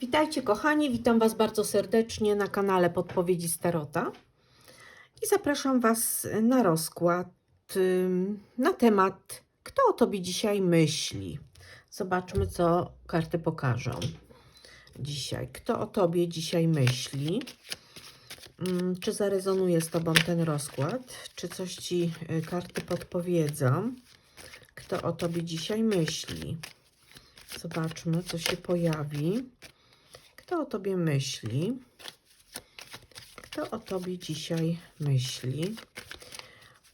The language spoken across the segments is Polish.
Witajcie kochani, witam Was bardzo serdecznie na kanale Podpowiedzi Starota i zapraszam Was na rozkład na temat Kto o Tobie dzisiaj myśli. Zobaczmy, co karty pokażą dzisiaj. Kto o Tobie dzisiaj myśli? Czy zarezonuje z Tobą ten rozkład? Czy coś Ci y, karty podpowiedzą? Kto o Tobie dzisiaj myśli? Zobaczmy, co się pojawi. Kto o tobie myśli? Kto o tobie dzisiaj myśli?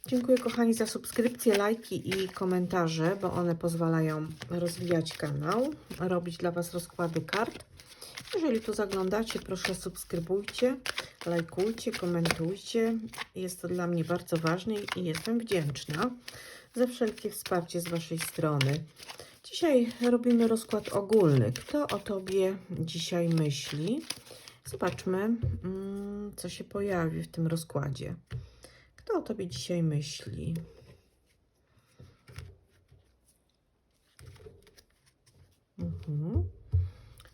Dziękuję kochani za subskrypcje, lajki i komentarze, bo one pozwalają rozwijać kanał, robić dla Was rozkłady kart. Jeżeli tu zaglądacie, proszę subskrybujcie, lajkujcie, komentujcie. Jest to dla mnie bardzo ważne i jestem wdzięczna za wszelkie wsparcie z Waszej strony. Dzisiaj robimy rozkład ogólny. Kto o Tobie dzisiaj myśli? Zobaczmy, mm, co się pojawi w tym rozkładzie. Kto o Tobie dzisiaj myśli? Mhm.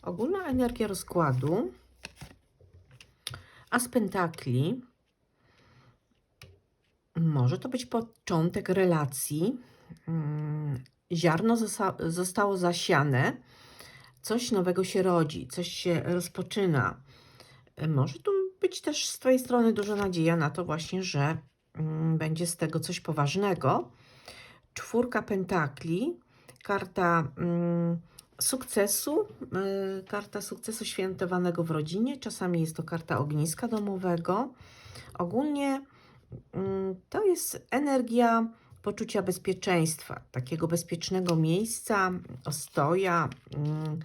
Ogólna energia rozkładu. As pentakli. Może to być początek relacji. Ziarno zosta- zostało zasiane, coś nowego się rodzi, coś się rozpoczyna. E, Może tu być też z Twojej strony duża nadzieja na to właśnie, że mm, będzie z tego coś poważnego. Czwórka pentakli, karta mm, sukcesu, y, karta sukcesu świętowanego w rodzinie, czasami jest to karta ogniska domowego. Ogólnie mm, to jest energia poczucia bezpieczeństwa, takiego bezpiecznego miejsca, ostoja, mm, mm,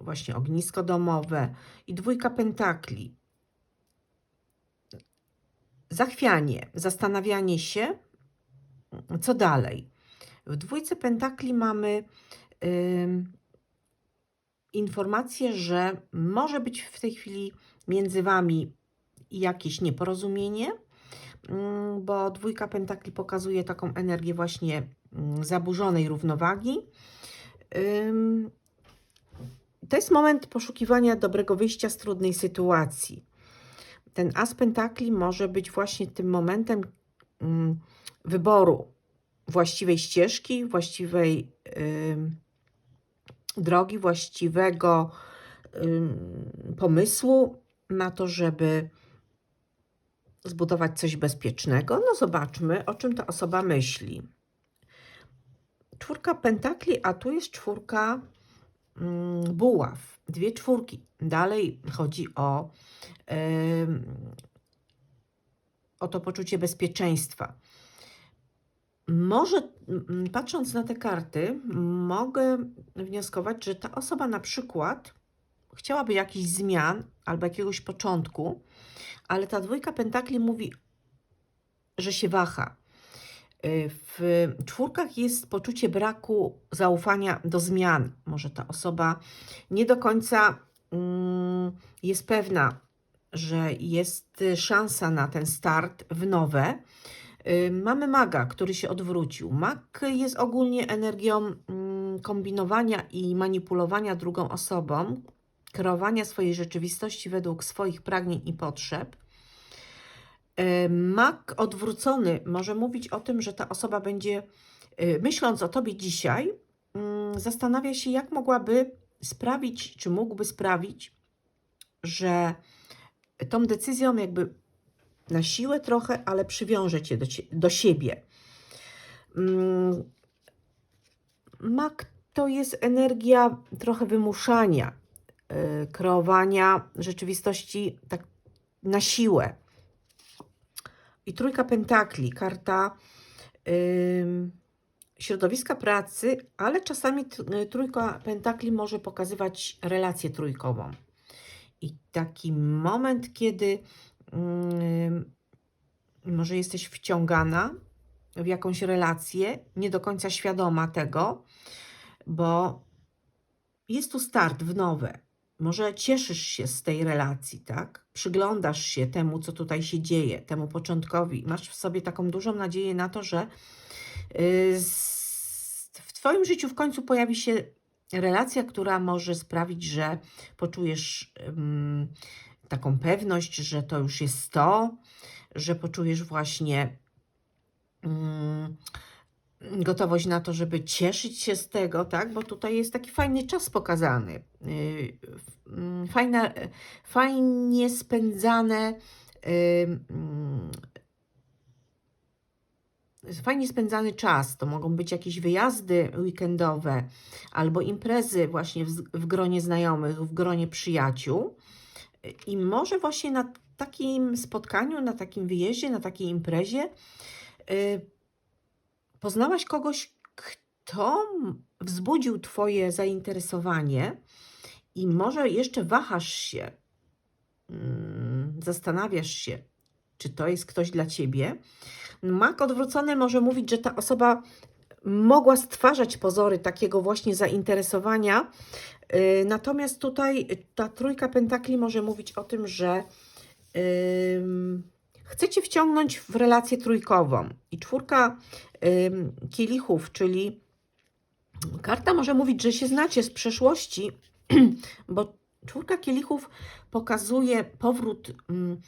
właśnie ognisko domowe i dwójka pentakli. Zachwianie, zastanawianie się, co dalej. W dwójce pentakli mamy ym, informację, że może być w tej chwili między Wami jakieś nieporozumienie, bo dwójka pentakli pokazuje taką energię właśnie mm, zaburzonej równowagi. To jest moment poszukiwania dobrego wyjścia z trudnej sytuacji. Ten as pentakli może być właśnie tym momentem ym, wyboru właściwej ścieżki, właściwej drogi, właściwego pomysłu na to, żeby zbudować coś bezpiecznego. No zobaczmy, o czym ta osoba myśli. Czwórka pentakli, a tu jest czwórka mm, buław. Dwie czwórki. Dalej chodzi o, em, o to poczucie bezpieczeństwa. Może mm, patrząc na te karty, mogę wnioskować, że ta osoba na przykład chciałaby jakichś zmian albo jakiegoś początku, ale ta dwójka pentakli mówi, że się waha. Y, W czwórkach jest poczucie braku zaufania do zmian. Może ta osoba nie do końca mm, jest pewna, że jest szansa na ten start w nowe. Y, Mamy maga, który się odwrócił. Mag jest ogólnie energią mm, kombinowania i manipulowania drugą osobą, kreowania swojej rzeczywistości według swoich pragnień i potrzeb. E, Mak odwrócony może mówić o tym, że ta osoba będzie, e, myśląc o tobie dzisiaj, mm, zastanawia się, jak mogłaby sprawić, czy mógłby sprawić, że tą decyzją jakby na siłę trochę, ale przywiąże cię do, do siebie. Mm, Mak to jest energia trochę wymuszania, kreowania rzeczywistości tak na siłę. I trójka pentakli, karta ym, środowiska pracy, ale czasami y, trójka pentakli może pokazywać relację trójkową. I taki moment, kiedy ym, może jesteś wciągana w jakąś relację, nie do końca świadoma tego, bo jest tu start w nowe. Może cieszysz się z tej relacji, tak? Przyglądasz się temu, co tutaj się dzieje, temu początkowi. Masz w sobie taką dużą nadzieję na to, że y, w Twoim życiu w końcu pojawi się relacja, która może sprawić, że poczujesz taką pewność, że to już jest to, że poczujesz właśnie gotowość na to, żeby cieszyć się z tego, tak? Bo tutaj jest taki fajny czas pokazany. Yy, mm, Fajna, fajnie spędzane. mm, Fajnie spędzany czas. To mogą być jakieś wyjazdy weekendowe albo imprezy właśnie w, w gronie znajomych, w gronie przyjaciół. I może właśnie na takim spotkaniu, na takim wyjeździe, na takiej imprezie poznałaś kogoś, kto wzbudził Twoje zainteresowanie i może jeszcze wahasz się, mm, zastanawiasz się, czy to jest ktoś dla Ciebie. Mak odwrócony może mówić, że ta osoba mogła stwarzać pozory takiego właśnie zainteresowania. Yy, Natomiast tutaj ta trójka pentakli może mówić o tym, że chce cię wciągnąć w relację trójkową. I czwórka ym, kielichów, czyli karta może mówić, że się znacie z przeszłości, bo czwórka kielichów pokazuje powrót ym,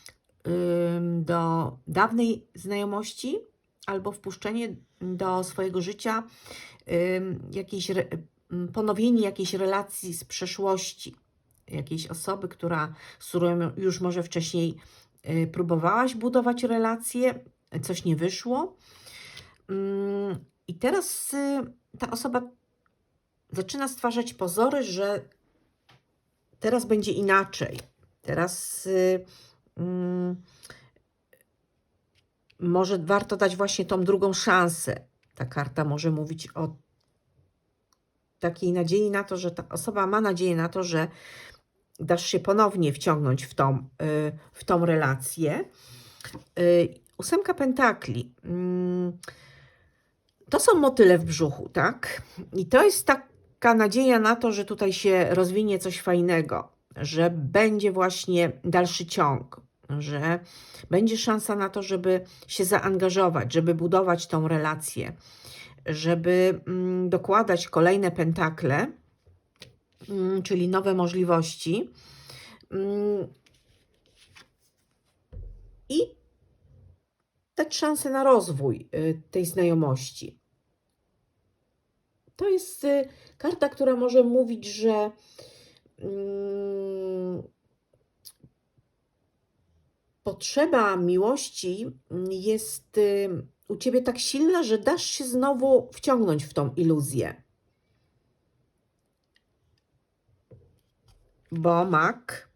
do dawnej znajomości albo wpuszczenie do swojego życia ym, jakiejś re, ponowienie jakiejś relacji z przeszłości, jakiejś osoby, która, z którą już może wcześniej y, próbowałaś budować relacje, coś nie wyszło. Ym, I teraz y, ta osoba zaczyna stwarzać pozory, że teraz będzie inaczej. Teraz y, mm, może warto dać właśnie tą drugą szansę. Ta karta może mówić o takiej nadziei na to, że ta osoba ma nadzieję na to, że dasz się ponownie wciągnąć w tą, y, w tą relację. Y, Ósemka pentakli. Mm, To są motyle w brzuchu, tak? I to jest taka nadzieja na to, że tutaj się rozwinie coś fajnego, że będzie właśnie dalszy ciąg, że będzie szansa na to, żeby się zaangażować, żeby budować tą relację, żeby mm, dokładać kolejne pentakle, czyli nowe możliwości. Mm, I dać szansę na rozwój y, tej znajomości. To jest y, karta, która może mówić, że mm, potrzeba miłości jest y, u ciebie tak silna, że dasz się znowu wciągnąć w tą iluzję. Bo mak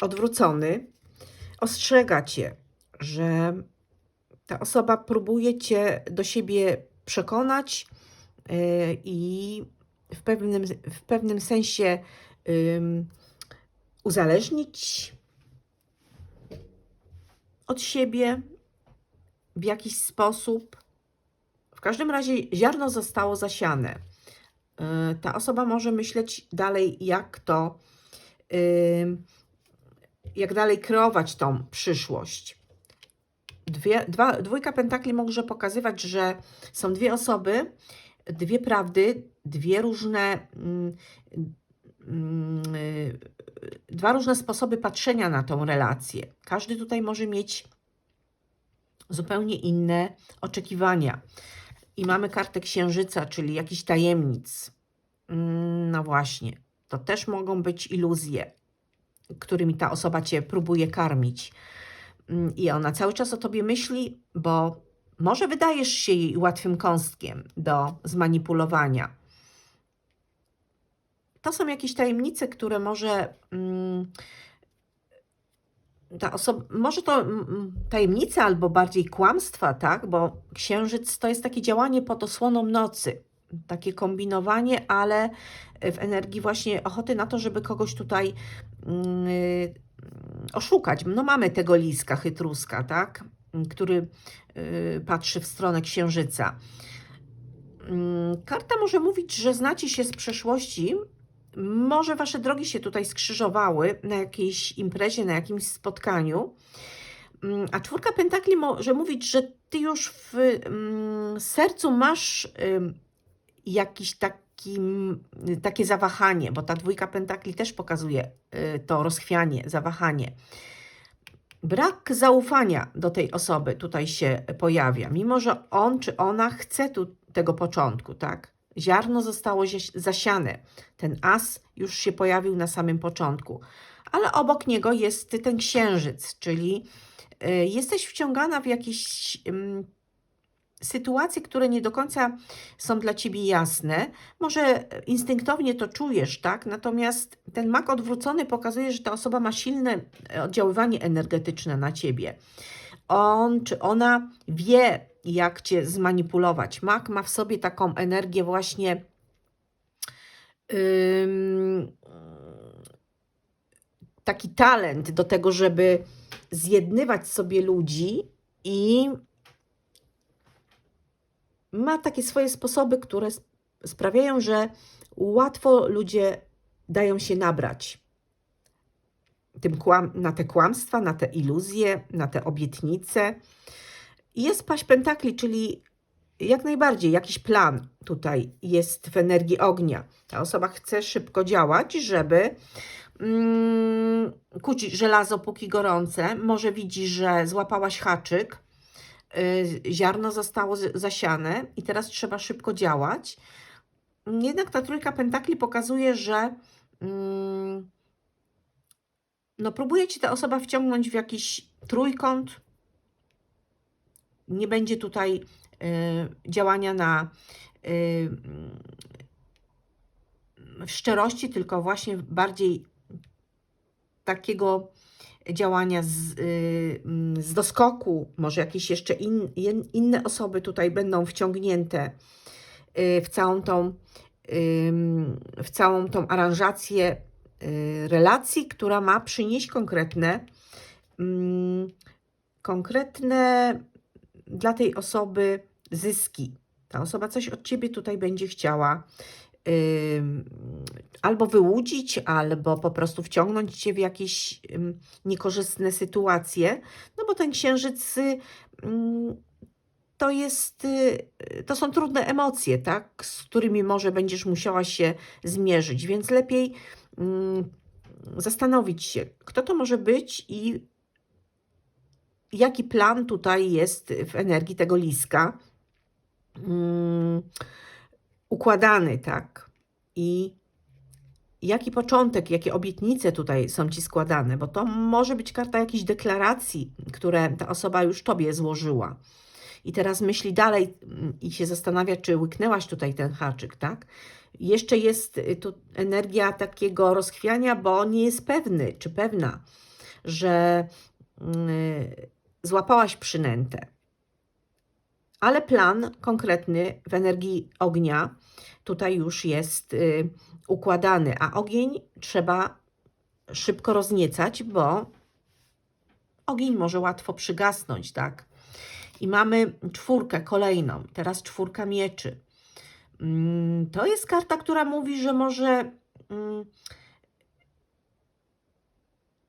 odwrócony ostrzega cię, że ta osoba próbuje cię do siebie przekonać y, i w pewnym, w pewnym sensie uzależnić od siebie w jakiś sposób. W każdym razie ziarno zostało zasiane. Y, Ta osoba może myśleć dalej, jak to, jak dalej kreować tą przyszłość. Dwie, dwa, dwójka pentakli może pokazywać, że są dwie osoby, dwie prawdy, dwie różne, mm, mm, dwa różne sposoby patrzenia na tą relację. Każdy tutaj może mieć zupełnie inne oczekiwania. I mamy kartę księżyca, czyli jakiś tajemnic. Mm, No właśnie, to też mogą być iluzje, którymi ta osoba cię próbuje karmić. Mm, I ona cały czas o tobie myśli, bo może wydajesz się jej łatwym kąskiem do zmanipulowania. To są jakieś tajemnice, które może mm, ta osoba, może to mm, tajemnice albo bardziej kłamstwa, tak? Bo księżyc to jest takie działanie pod osłoną nocy, takie kombinowanie, ale w energii właśnie ochoty na to, żeby kogoś tutaj mm, y, oszukać. No mamy tego liska, chytruska, tak? Który y, patrzy w stronę księżyca. Mm, Karta może mówić, że znacie się z przeszłości. Może wasze drogi się tutaj skrzyżowały na jakiejś imprezie, na jakimś spotkaniu. Mm, A czwórka pentakli może mówić, że ty już w sercu masz jakiś taki takim, takie zawahanie, bo ta dwójka pentakli też pokazuje y, to rozchwianie, zawahanie. Brak zaufania do tej osoby tutaj się pojawia, mimo że on czy ona chce tu tego początku, tak? Ziarno zostało zasiane. Ten as już się pojawił na samym początku, ale obok niego jest ten księżyc, czyli y, jesteś wciągana w jakieś ym, sytuacje, które nie do końca są dla ciebie jasne. Może instynktownie to czujesz, tak? Natomiast ten mak odwrócony pokazuje, że ta osoba ma silne oddziaływanie energetyczne na ciebie. On czy ona wie, jak cię zmanipulować. Mak ma w sobie taką energię właśnie. taki talent do tego, żeby zjednywać sobie ludzi i ma takie swoje sposoby, które sp- sprawiają, że łatwo ludzie dają się nabrać tym kłam, na te kłamstwa, na te iluzje, na te obietnice. Jest paść pentakli, czyli jak najbardziej jakiś plan tutaj jest w energii ognia. Ta osoba chce szybko działać, żeby mm, kuć żelazo póki gorące. Może widzi, że złapałaś haczyk, ziarno zostało zasiane i teraz trzeba szybko działać. Jednak ta trójka pentakli pokazuje, że mm, no próbuje ci ta osoba wciągnąć w jakiś trójkąt. Nie będzie tutaj y, działania na y, szczerości, tylko właśnie bardziej takiego działania z, y, z doskoku, może jakieś jeszcze in, in, inne osoby tutaj będą wciągnięte y, w całą tą, w całą tą aranżację y, relacji, która ma przynieść konkretne, konkretne dla tej osoby zyski. Ta osoba coś od ciebie tutaj będzie chciała albo wyłudzić, albo po prostu wciągnąć cię w jakieś niekorzystne sytuacje, no bo ten księżyc to jest, y, to są trudne emocje, tak, z którymi może będziesz musiała się zmierzyć, więc lepiej zastanowić się, kto to może być i jaki plan tutaj jest w energii tego liska układany, tak? I jaki początek, jakie obietnice tutaj są ci składane, bo to może być karta jakiejś deklaracji, które ta osoba już tobie złożyła. I teraz myśli dalej mm, i się zastanawia, czy łyknęłaś tutaj ten haczyk, tak? Jeszcze jest y, tu energia takiego rozchwiania, bo nie jest pewny, czy pewna, że y, złapałaś przynętę. Ale plan konkretny w energii ognia tutaj już jest y, układany, a ogień trzeba szybko rozniecać, bo ogień może łatwo przygasnąć, tak? I mamy czwórkę kolejną, teraz czwórka mieczy. Mm, To jest karta, która mówi, że może mm,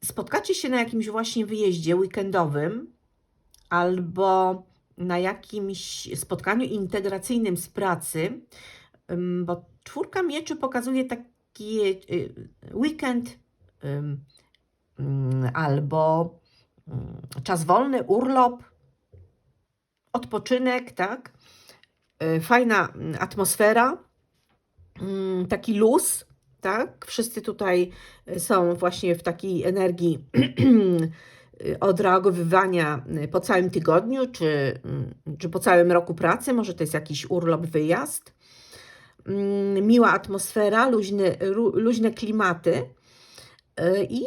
spotkacie się na jakimś właśnie wyjeździe weekendowym albo na jakimś spotkaniu integracyjnym z pracy, bo czwórka mieczy pokazuje taki y, weekend ym, ym, albo czas wolny, urlop, odpoczynek, tak? Y, Fajna mm, atmosfera, taki luz, tak? Wszyscy tutaj y, są właśnie w takiej energii y, odreagowywania y, po całym tygodniu, czy, mm, czy po całym roku pracy, może to jest jakiś urlop, wyjazd. Mm, Miła atmosfera, luźny, luźne klimaty y, i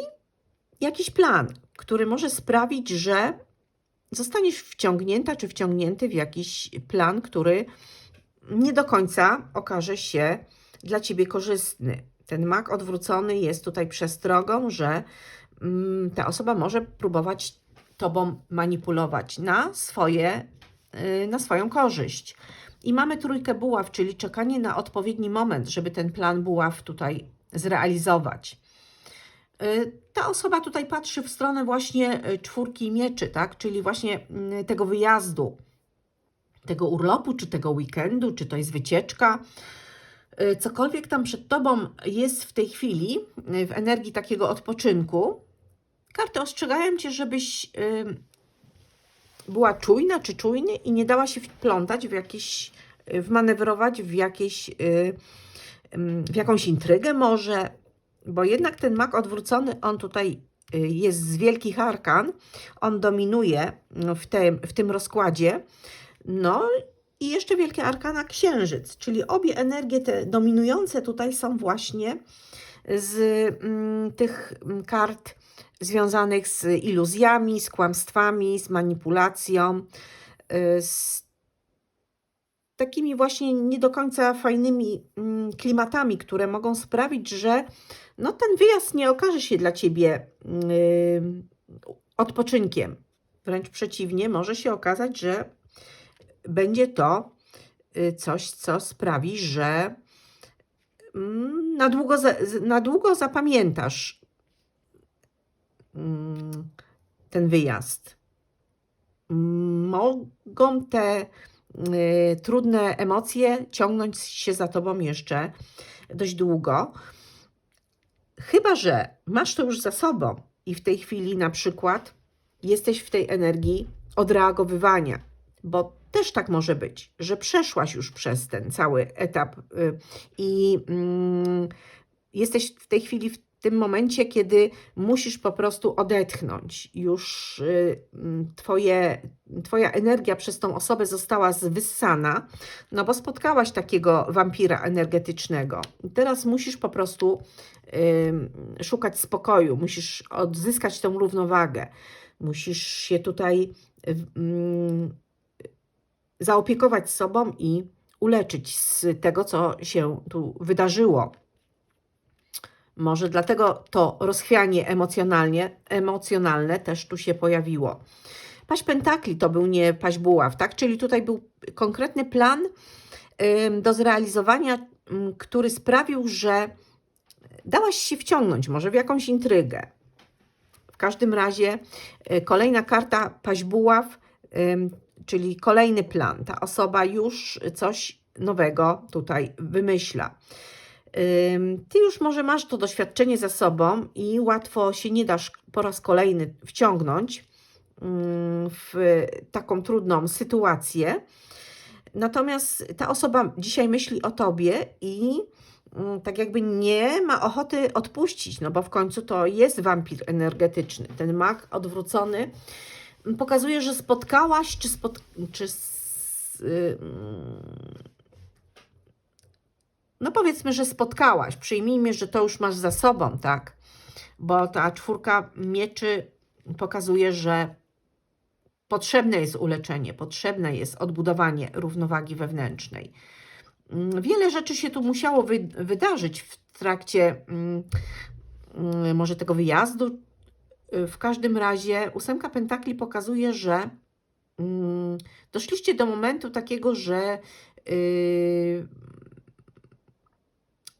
jakiś plan, który może sprawić, że zostaniesz wciągnięta czy wciągnięty w jakiś plan, który nie do końca okaże się dla ciebie korzystny. Ten mak odwrócony jest tutaj przestrogą, że ta osoba może próbować tobą manipulować na swoje, y, na swoją korzyść. I mamy trójkę buław, czyli czekanie na odpowiedni moment, żeby ten plan buław tutaj zrealizować. Y, Ta osoba tutaj patrzy w stronę właśnie y, czwórki mieczy, tak? Czyli właśnie mm, tego wyjazdu, tego urlopu, czy tego weekendu, czy to jest wycieczka. cokolwiek tam przed tobą jest w tej chwili, w energii takiego odpoczynku, karty ostrzegają cię, żebyś była czujna czy czujny i nie dała się wplątać w jakieś, y, wmanewrować w jakieś, y, w jakąś intrygę może, bo jednak ten mak odwrócony, on tutaj y, jest z wielkich arkan, on dominuje no, w, tym w tym rozkładzie, no i jeszcze wielkie arkana księżyc, czyli obie energie te dominujące tutaj są właśnie z mm, tych mm, kart związanych z iluzjami, z kłamstwami, z manipulacją, y, z takimi właśnie nie do końca fajnymi mm, klimatami, które mogą sprawić, że no, ten wyjazd nie okaże się dla ciebie y, odpoczynkiem. Wręcz przeciwnie, może się okazać, że będzie to y, coś, co sprawi, że mm, na długo, na długo zapamiętasz ten wyjazd. Mm, Mogą te y, trudne emocje ciągnąć się za tobą jeszcze dość długo. Chyba, że masz to już za sobą i w tej chwili na przykład jesteś w tej energii odreagowywania, bo też tak może być, że przeszłaś już przez ten cały etap y, i mm, jesteś w tej chwili w tym momencie, kiedy musisz po prostu odetchnąć. Już y, twoje, twoja energia przez tą osobę została wyssana, no bo spotkałaś takiego wampira energetycznego. Teraz musisz po prostu y, szukać spokoju, musisz odzyskać tą równowagę, musisz się tutaj y, mm, zaopiekować sobą i uleczyć z tego, co się tu wydarzyło. Może dlatego to rozchwianie emocjonalnie, emocjonalne też tu się pojawiło. Paść pentakli to był nie paść buław, tak? Czyli tutaj był konkretny plan do zrealizowania, który sprawił, że dałaś się wciągnąć może w jakąś intrygę. W każdym razie y, kolejna karta paść buław, czyli kolejny plan. Ta osoba już coś nowego tutaj wymyśla. Ty już może masz to doświadczenie za sobą i łatwo się nie dasz po raz kolejny wciągnąć w taką trudną sytuację. Natomiast ta osoba dzisiaj myśli o tobie i tak jakby nie ma ochoty odpuścić, no bo w końcu to jest wampir energetyczny. Ten mak odwrócony pokazuje, że spotkałaś, czy, spot, czy s- ym, no powiedzmy, że spotkałaś. Przyjmijmy, że to już masz za sobą, tak? Bo ta czwórka mieczy pokazuje, że potrzebne jest uleczenie, potrzebne jest odbudowanie równowagi wewnętrznej. Mm, Wiele rzeczy się tu musiało wy wydarzyć w trakcie mm, mm, może tego wyjazdu. W każdym razie ósemka pentakli pokazuje, że mm, doszliście do momentu takiego, że yy,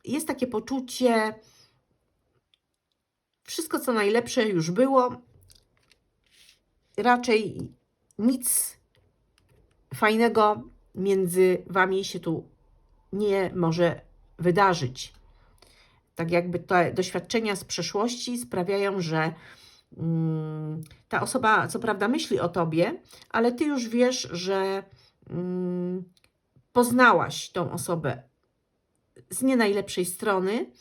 jest takie poczucie, wszystko co najlepsze już było, raczej nic fajnego między wami się tu nie może wydarzyć. Tak jakby te doświadczenia z przeszłości sprawiają, że mm, ta osoba co prawda myśli o tobie, ale ty już wiesz, że mm, poznałaś tą osobę z nie najlepszej strony,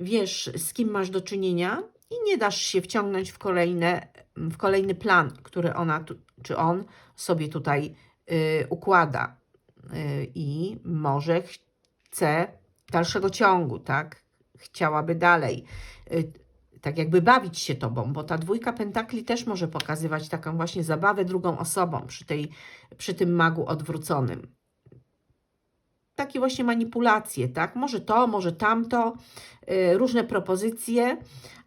wiesz z kim masz do czynienia i nie dasz się wciągnąć w, kolejne, w kolejny plan, który ona tu, czy on sobie tutaj y, układa. Y, I może chce dalszego ciągu, tak? Chciałaby dalej. Y, tak jakby bawić się tobą, bo ta dwójka pentakli też może pokazywać taką właśnie zabawę drugą osobą przy, tej, przy tym magu odwróconym takie właśnie manipulacje, tak? Może to, może tamto, y, różne propozycje,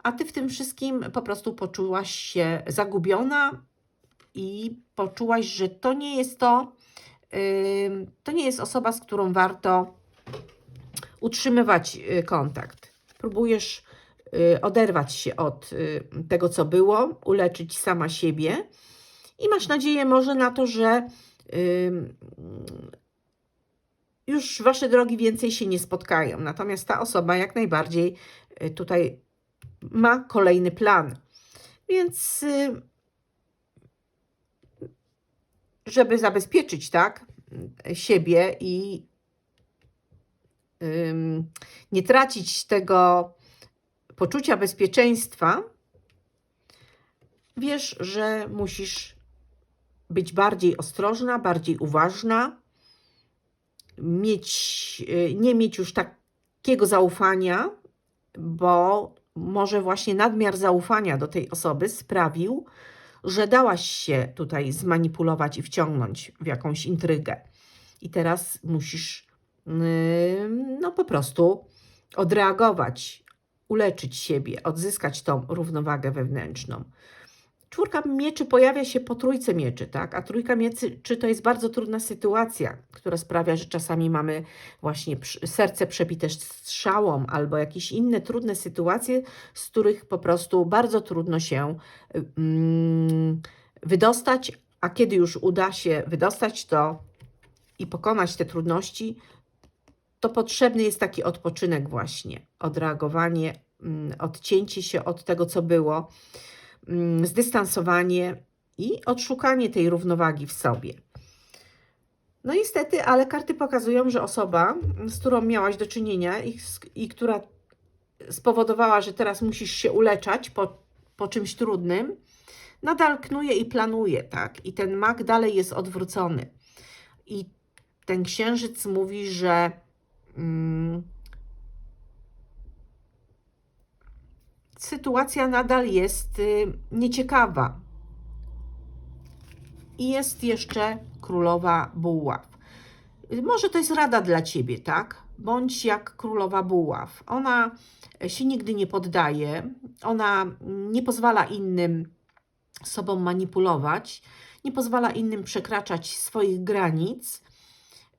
a ty w tym wszystkim po prostu poczułaś się zagubiona i poczułaś, że to nie jest to, to nie jest osoba, z którą warto utrzymywać y, kontakt. Próbujesz y, oderwać się od tego, co było, uleczyć sama siebie i masz nadzieję może na to, że już wasze drogi więcej się nie spotkają. Natomiast ta osoba jak najbardziej y, tutaj ma kolejny plan. Więc y, żeby zabezpieczyć tak siebie i nie tracić tego poczucia bezpieczeństwa, wiesz, że musisz być bardziej ostrożna, bardziej uważna, mieć, y, nie mieć już takiego zaufania, bo może właśnie nadmiar zaufania do tej osoby sprawił, że dałaś się tutaj zmanipulować i wciągnąć w jakąś intrygę. I teraz musisz no po prostu odreagować, uleczyć siebie, odzyskać tą równowagę wewnętrzną. Czwórka mieczy pojawia się po trójce mieczy, tak? A trójka mieczy czy to jest bardzo trudna sytuacja, która sprawia, że czasami mamy właśnie serce przebite strzałą albo jakieś inne trudne sytuacje, z których po prostu bardzo trudno się mm, wydostać, a kiedy już uda się wydostać to i pokonać te trudności, to potrzebny jest taki odpoczynek właśnie, odreagowanie, mm, odcięcie się od tego, co było, zdystansowanie i odszukanie tej równowagi w sobie. No niestety, ale karty pokazują, że osoba, z którą miałaś do czynienia i, i która spowodowała, że teraz musisz się uleczać po, po czymś trudnym, nadal knuje i planuje, tak? I ten mak dalej jest odwrócony. I ten księżyc mówi, że mm, sytuacja nadal jest y, nieciekawa. I jest jeszcze królowa buław. Może to jest rada dla ciebie, tak? Bądź jak królowa buław. Ona się nigdy nie poddaje, ona nie pozwala innym sobą manipulować, nie pozwala innym przekraczać swoich granic.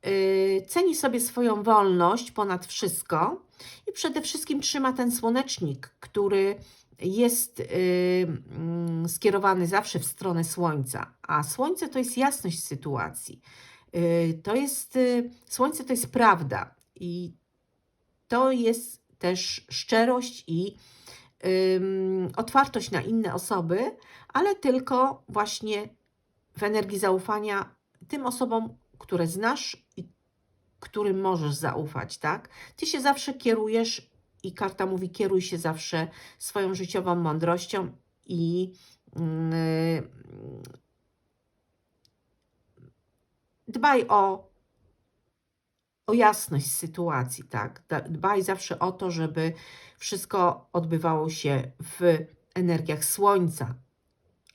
Yy, ceni sobie swoją wolność ponad wszystko i przede wszystkim trzyma ten słonecznik, który jest yy, mm, skierowany zawsze w stronę słońca, a słońce to jest jasność sytuacji. Yy, to jest słońce to jest prawda i to jest też szczerość i otwartość na inne osoby, ale tylko właśnie w energii zaufania tym osobom, które znasz którym możesz zaufać, tak? Ty się zawsze kierujesz i karta mówi, kieruj się zawsze swoją życiową mądrością i yy, dbaj o, o jasność sytuacji, tak? Dbaj zawsze o to, żeby wszystko odbywało się w energiach słońca,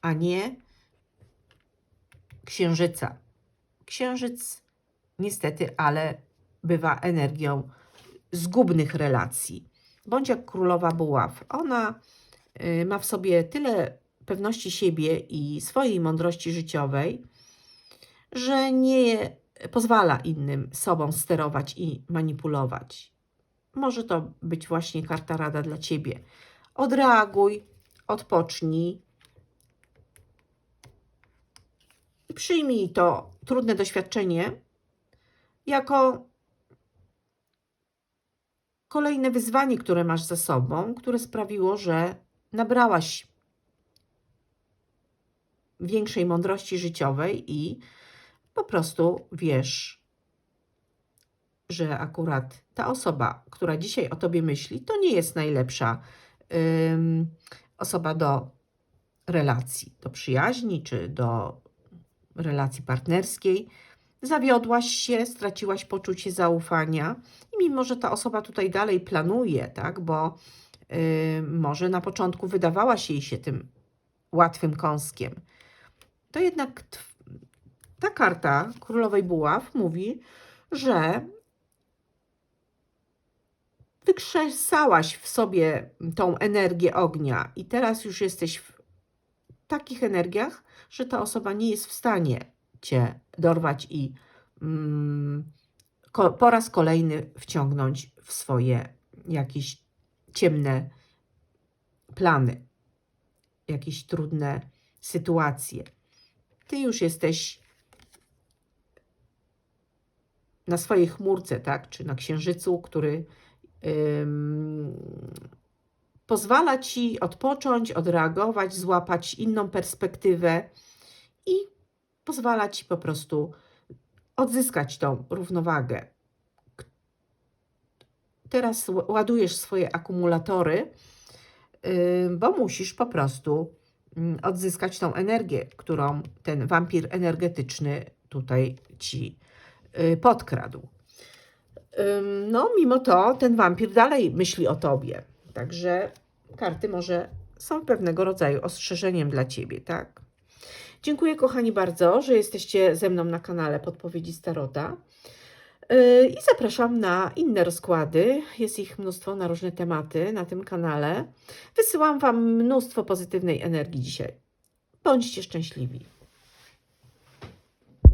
a nie księżyca. Księżyc niestety, ale bywa energią zgubnych relacji. Bądź jak królowa buław. Ona y, ma w sobie tyle pewności siebie i swojej mądrości życiowej, że nie pozwala innym sobą sterować i manipulować. Może to być właśnie karta rada dla ciebie. Odreaguj, odpocznij i przyjmij to trudne doświadczenie jako kolejne wyzwanie, które masz za sobą, które sprawiło, że nabrałaś większej mądrości życiowej i po prostu wiesz, że akurat ta osoba, która dzisiaj o tobie myśli, to nie jest najlepsza ym, osoba do relacji, do przyjaźni czy do relacji partnerskiej. Zawiodłaś się, straciłaś poczucie zaufania. I mimo, że ta osoba tutaj dalej planuje, tak, bo y, może na początku wydawała się jej się tym łatwym kąskiem, to jednak ta karta Królowej Buław mówi, że wykrzesałaś w sobie tą energię ognia. I teraz już jesteś w takich energiach, że ta osoba nie jest w stanie cię dorwać i mm, po raz kolejny wciągnąć w swoje jakieś ciemne plany, jakieś trudne sytuacje. Ty już jesteś na swojej chmurce, tak, czy na księżycu, który ym, pozwala ci odpocząć, odreagować, złapać inną perspektywę i pozwala ci po prostu odzyskać tą równowagę. Teraz ładujesz swoje akumulatory, bo musisz po prostu mm, odzyskać tą energię, którą ten wampir energetyczny tutaj ci yy, podkradł. No, mimo to ten wampir dalej myśli o tobie. Także karty może są pewnego rodzaju ostrzeżeniem dla ciebie, tak? Dziękuję, kochani, bardzo, że jesteście ze mną na kanale Podpowiedzi Starota. Yy, I zapraszam na inne rozkłady. Jest ich mnóstwo na różne tematy na tym kanale. Wysyłam Wam mnóstwo pozytywnej energii dzisiaj. Bądźcie szczęśliwi.